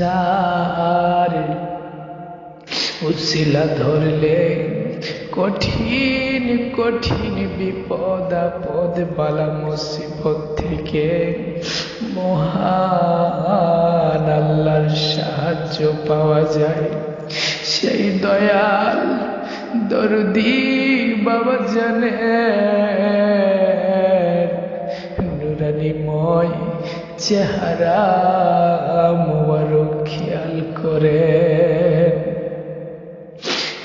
যার উশিলা ধরলে কঠিন কঠিন বিপদ আপদ বালা মুসিবত থেকে মহান আল্লাহর সাহায্য পাওয়া যায়। সেই দয়াল দরদি বাবা জানে নুরানিময় চেহারা মোবারক খেয়াল করে।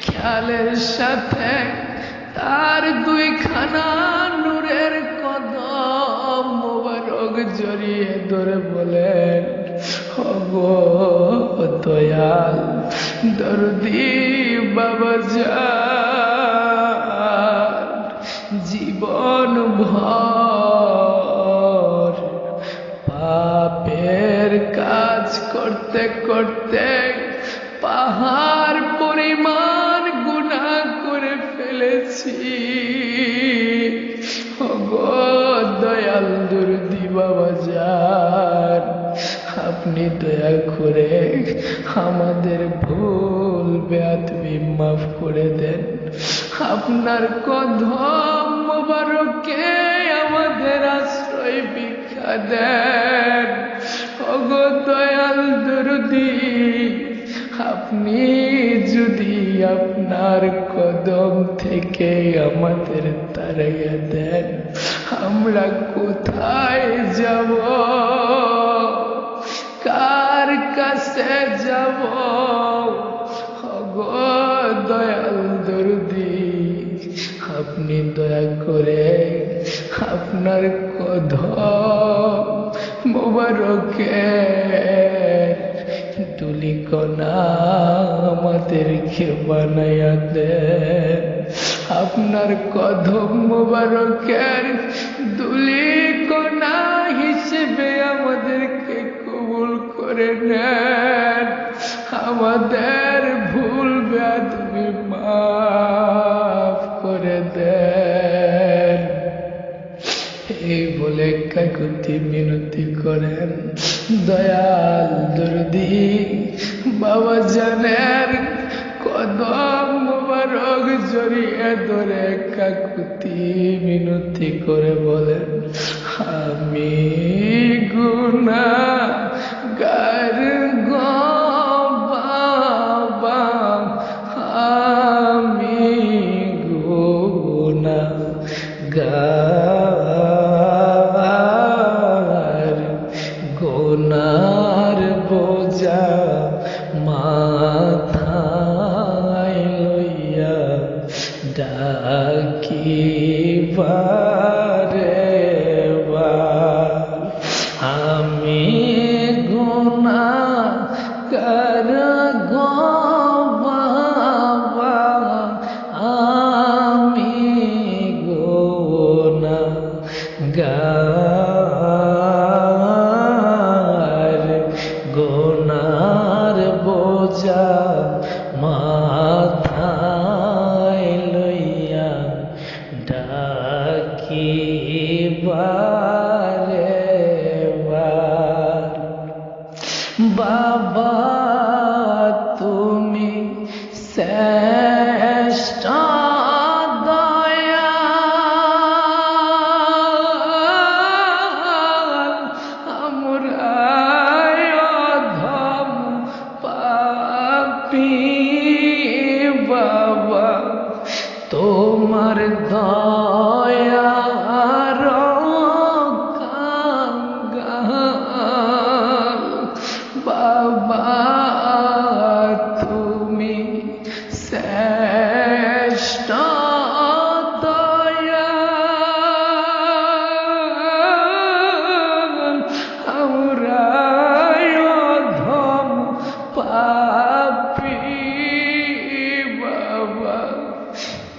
খেয়ালের সাথে তার দুইখানা নূরের কদম মোবারক জড়িয়ে ধরে বলেন হগো দয়াল, দরদি বাবা যান জীবন ভর করতে করতে পাহাড় পরিমাণ গুণা করে ফেলেছি। দয়াল দুর্দি বাবা যান আপনি দয়া করে আমাদের ভুল বেয়াতবি মাফ করে দেন। আপনার কদম মোবারকে আমাদের আশ্রয় ভিক্ষা দেন। দুরদি আপনি যদি আপনার কদম থেকে আমাদের তাড়াইয়া দেন, আমরা কোথায় যাব? কার কাছে যাব? দয়াল দরদি, আপনি দয়া করে আপনার কদম মোবারকে কণা আমাদেরকে বানাইয়া দেন? আপনার কদম মোবারকের দুলি কণা হিসেবে আমাদেরকে কবুল করে নেন। আমাদের বলে কাকুতি মিনতি করেন। দয়াল দুর্দি বাবা জানের কদম রোগ জড়িয়ে ধরে কাকুতি মিনতি করে বলেন, আমি গুনা গার গোনার বোঝা মাথায় লইয়া ডাকি বারে বার বাবা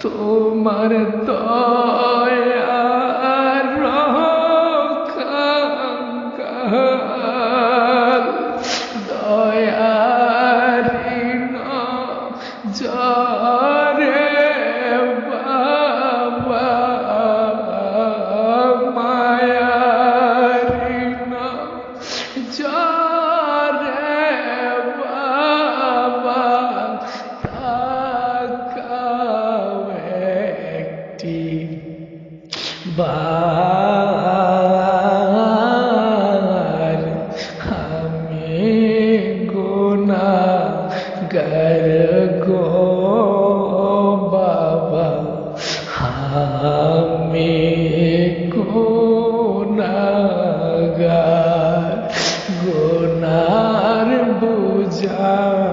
তোমার দয়ার কাঙ্গাল বার আমি গুনা গর গো বাবা আমি গুনাগার গুনার বুঝা